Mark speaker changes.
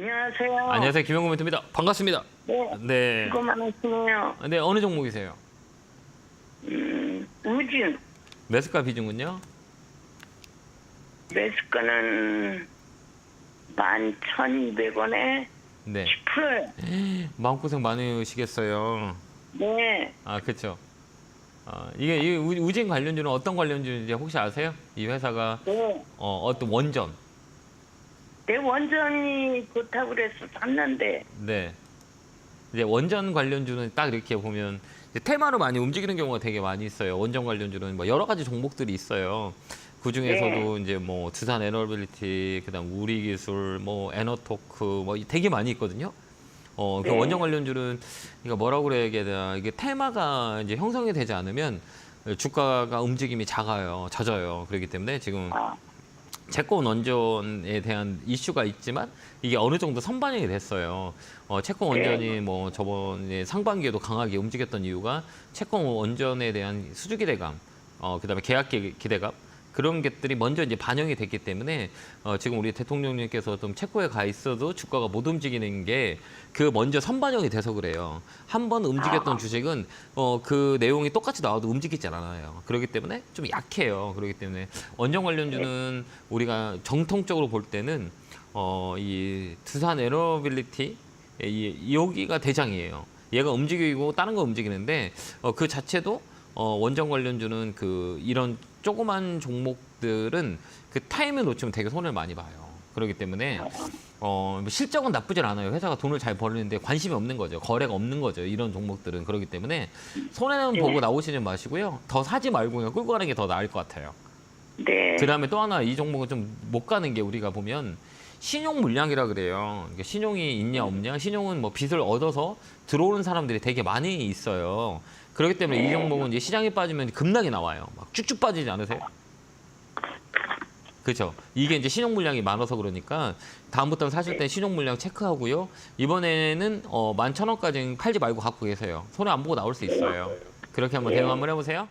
Speaker 1: 안녕하세요.
Speaker 2: 안녕하세요. 김영구 멘트입니다. 반갑습니다.
Speaker 1: 네.
Speaker 2: 네.
Speaker 1: 수고 많으시네요.
Speaker 2: 네, 어느 종목이세요?
Speaker 1: 음, 우진
Speaker 2: 매수가 비중은요?
Speaker 1: 매수가는 11,200원에
Speaker 2: 네.
Speaker 1: 10%예요.
Speaker 2: 마음고생 많으시겠어요.
Speaker 1: 네.
Speaker 2: 아, 그렇죠. 아, 이게 이 우- 우진 관련주는 어떤 관련주인지 혹시 아세요? 이 회사가
Speaker 1: 네.
Speaker 2: 어, 어떤 원전.
Speaker 1: 내 원전이 좋다고 그래서 샀는데
Speaker 2: 네. 이제 원전 관련주는 딱 이렇게 보면 이제 테마로 많이 움직이는 경우가 되게 많이 있어요. 원전 관련주는 뭐 여러 가지 종목들이 있어요. 그 중에서도 이제 뭐 두산 에너빌리티, 그다음 우리 기술, 뭐 에너토크 뭐 되게 많이 있거든요. 어, 그
Speaker 1: 네.
Speaker 2: 원전 관련주는 이거 뭐라고 그래야 되나 이게 테마가 이제 형성이 되지 않으면 주가가 움직임이 작아요, 젖어요. 그렇기 때문에 지금
Speaker 1: 아,
Speaker 2: 채권 원전에 대한 이슈가 있지만 이게 어느 정도 선반영이 됐어요. 어, 채권 원전이 뭐 저번에 상반기에도 강하게 움직였던 이유가 채권 원전에 대한 수주 기대감, 어, 그다음에 계약 기- 기대감 그런 것들이 먼저 이제 반영이 됐기 때문에 어, 지금 우리 대통령님께서 좀 체코에 가 있어도 주가가 못 움직이는 게 그 먼저 선반영이 돼서 그래요. 한 번 움직였던 주식은 어, 그 내용이 똑같이 나와도 움직이지 않아요. 그렇기 때문에 좀 약해요. 그렇기 때문에 원전 관련주는 우리가 정통적으로 볼 때는 어, 이 두산 에너빌리티 이, 여기가 대장이에요. 얘가 움직이고 다른 거 움직이는데 어, 그 자체도 어, 원전 관련주는 그 이런 조그만 종목들은 그 타임을 놓치면 되게 손해를 많이 봐요. 그렇기 때문에 어, 뭐 실적은 나쁘진 않아요. 회사가 돈을 잘 버리는데 관심이 없는 거죠. 거래가 없는 거죠. 이런 종목들은 그렇기 때문에 손해는 보고 나오시지 마시고요. 더 사지 말고 그냥 끌고 가는 게 더 나을 것 같아요.
Speaker 1: 네.
Speaker 2: 그다음에 또 하나 이 종목은 좀 못 가는 게 우리가 보면 신용 물량이라 그래요. 그러니까 신용이 있냐 없냐. 신용은 뭐 빚을 얻어서 들어오는 사람들이 되게 많이 있어요. 그렇기 때문에 이 종목은 이제 시장에 빠지면 급락이 나와요. 막 쭉쭉 빠지지 않으세요? 그렇죠. 이게 이제 신용 물량이 많아서 그러니까 다음부터는 사실 때 신용 물량 체크하고요. 이번에는 어, 11,000원까지는 팔지 말고 갖고 계세요. 손해 안 보고 나올 수 있어요. 그렇게 한번 대응 한번 해보세요.